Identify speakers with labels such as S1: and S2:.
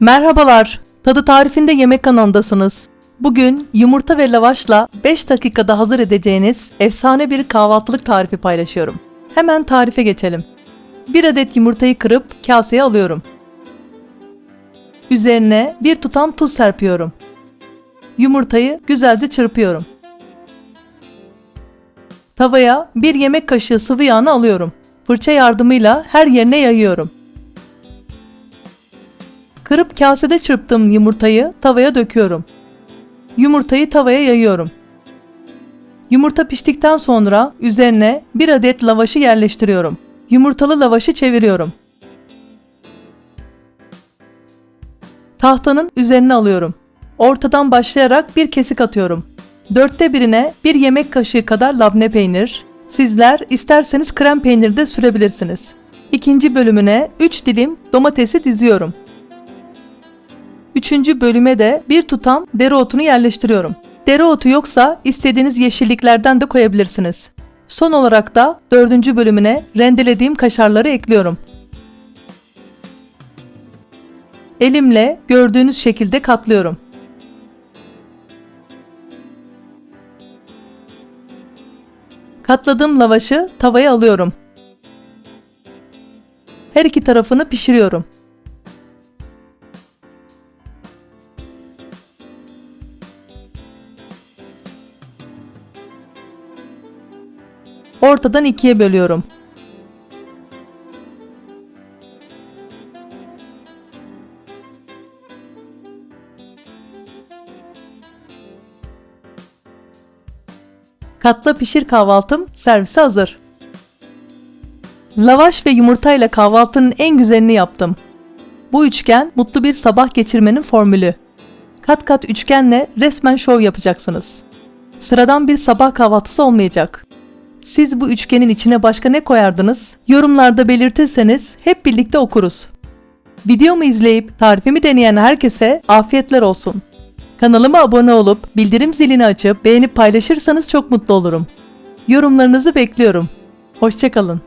S1: Merhabalar, Tadı Tarifinde Yemek kanalındasınız. Bugün yumurta ve lavaşla 5 dakikada hazır edeceğiniz efsane bir kahvaltılık tarifi paylaşıyorum. Hemen tarife geçelim. 1 adet yumurtayı kırıp kaseye alıyorum. Üzerine bir tutam tuz serpiyorum. Yumurtayı güzelce çırpıyorum. Tavaya bir yemek kaşığı sıvı yağını alıyorum. Fırça yardımıyla her yerine yayıyorum. Kırıp kasede çırptığım yumurtayı tavaya döküyorum. Yumurtayı tavaya yayıyorum. Yumurta piştikten sonra üzerine bir adet lavaşı yerleştiriyorum. Yumurtalı lavaşı çeviriyorum. Tahtanın üzerine alıyorum. Ortadan başlayarak bir kesik atıyorum. Dörtte birine bir yemek kaşığı kadar labne peynir, sizler isterseniz krem peynir de sürebilirsiniz. İkinci bölümüne 3 dilim domatesi diziyorum. Üçüncü bölüme de bir tutam dereotunu yerleştiriyorum. Dereotu yoksa istediğiniz yeşilliklerden de koyabilirsiniz. Son olarak da dördüncü bölümüne rendelediğim kaşarları ekliyorum. Elimle gördüğünüz şekilde katlıyorum. Katladığım lavaşı tavaya alıyorum. Her iki tarafını pişiriyorum. Ortadan ikiye bölüyorum. Katla pişir kahvaltım servise hazır. Lavaş ve yumurtayla kahvaltının en güzelini yaptım. Bu üçgen mutlu bir sabah geçirmenin formülü. Kat kat üçgenle resmen şov yapacaksınız. Sıradan bir sabah kahvaltısı olmayacak. Siz bu üçgenin içine başka ne koyardınız? Yorumlarda belirtirseniz hep birlikte okuruz. Videomu izleyip tarifimi deneyen herkese afiyetler olsun. Kanalıma abone olup bildirim zilini açıp beğenip paylaşırsanız çok mutlu olurum. Yorumlarınızı bekliyorum. Hoşçakalın.